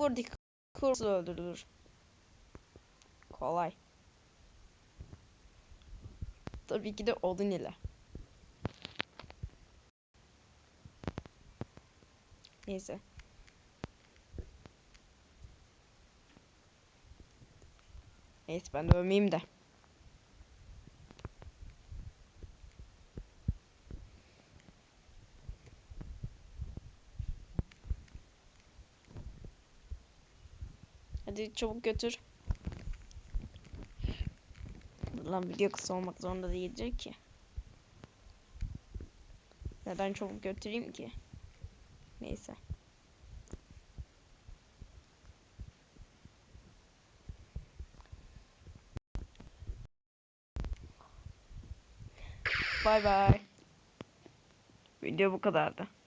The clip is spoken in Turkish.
Buradaki kursu öldürülür. Kolay. Tabii ki de odun ile. Neyse. Neyse ben de ölmeyeyim de. Hadi çabuk götür. Lan video kısa olmak zorunda değildir ki. Neden çabuk götüreyim ki? Neyse. Bay bay. Video bu kadardı.